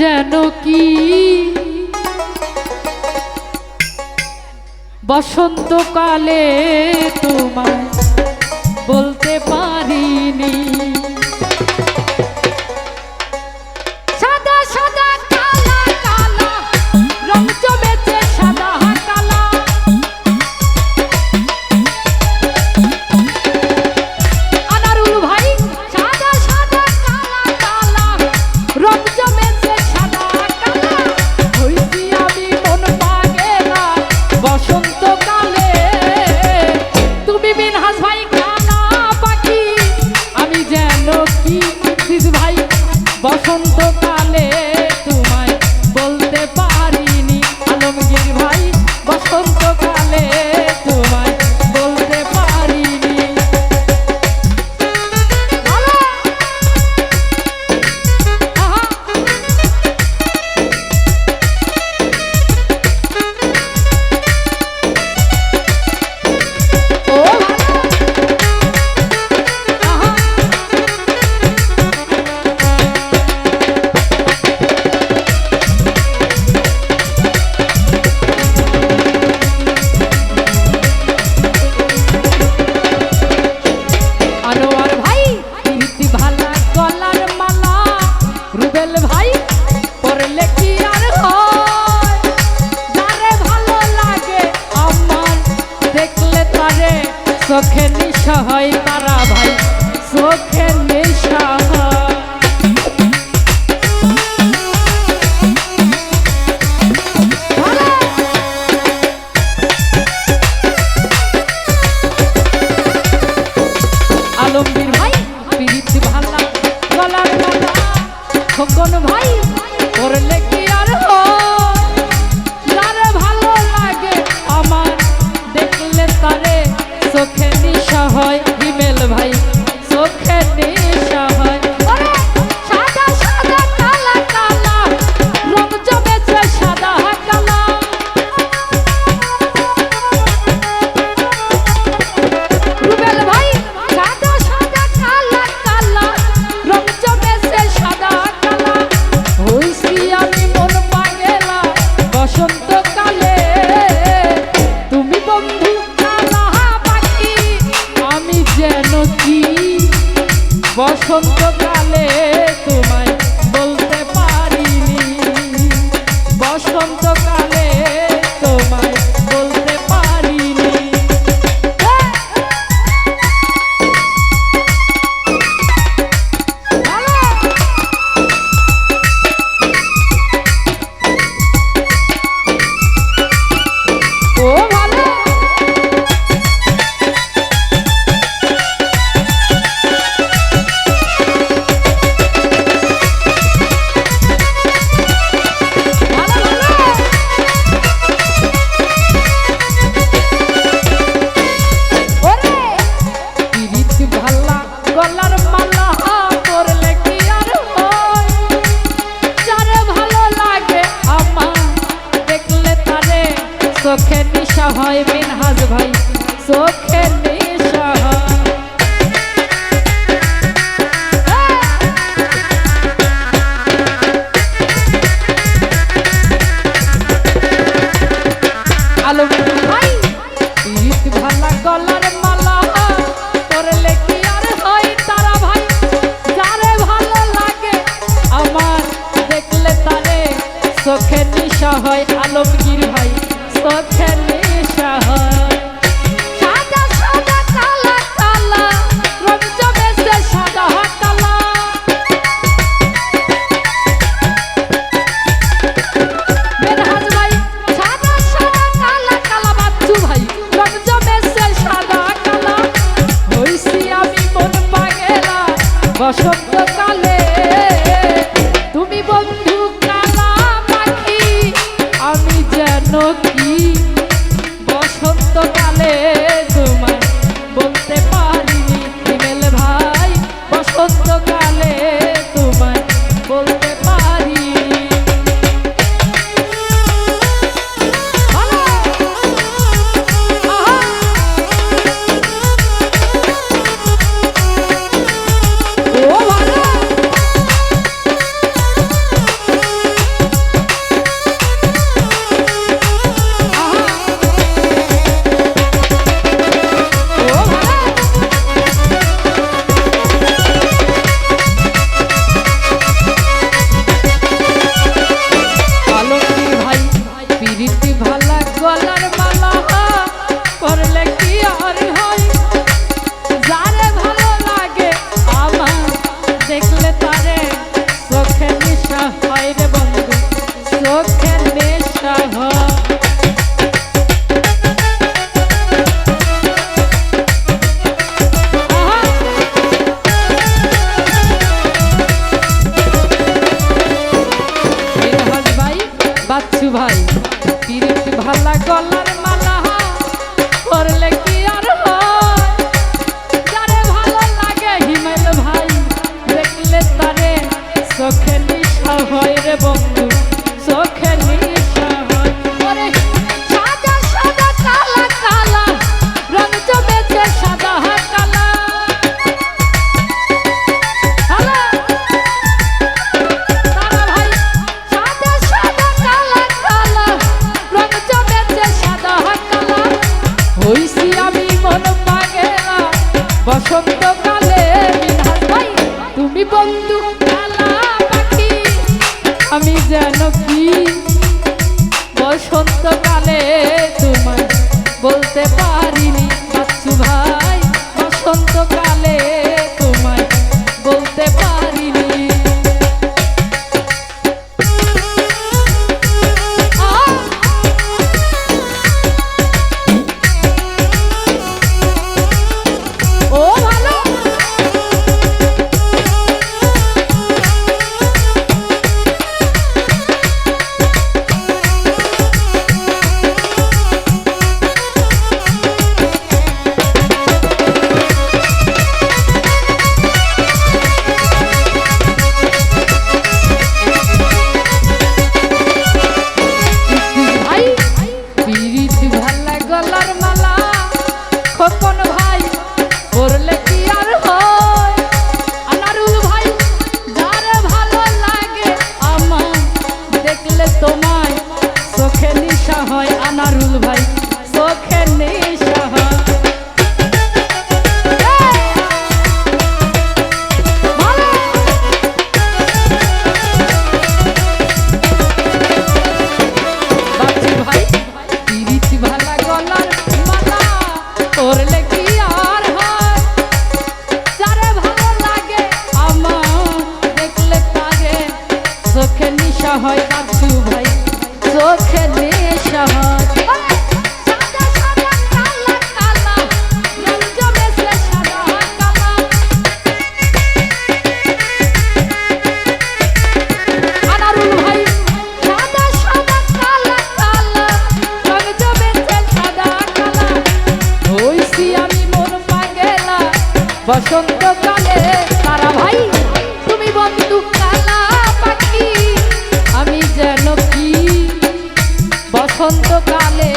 যেন কি? বসন্তকালে তোমায় চোখে নিঃসহায় তারা ভাই, চোখে নিঃসহায় আলমগীর ভাই, পিরিত ভাল্লা, গলার ভাল্লা খোকন ভাই করলে কি বসন্তকালে তোমায় বসন্তকালে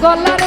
gola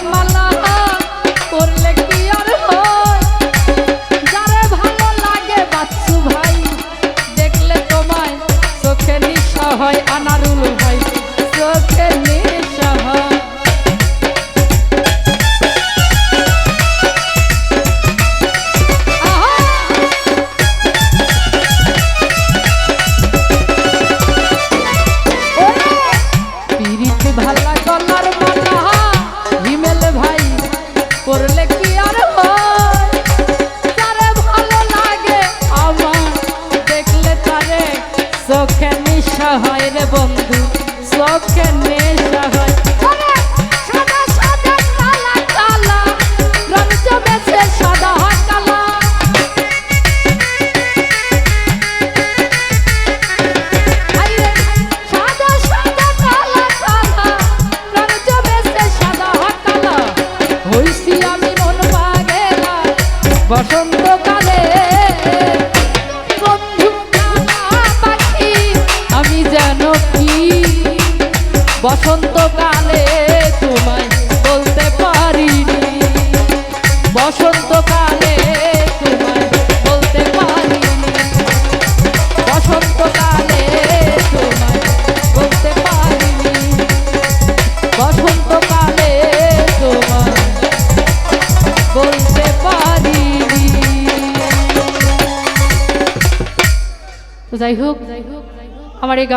যাই হোক আমার এই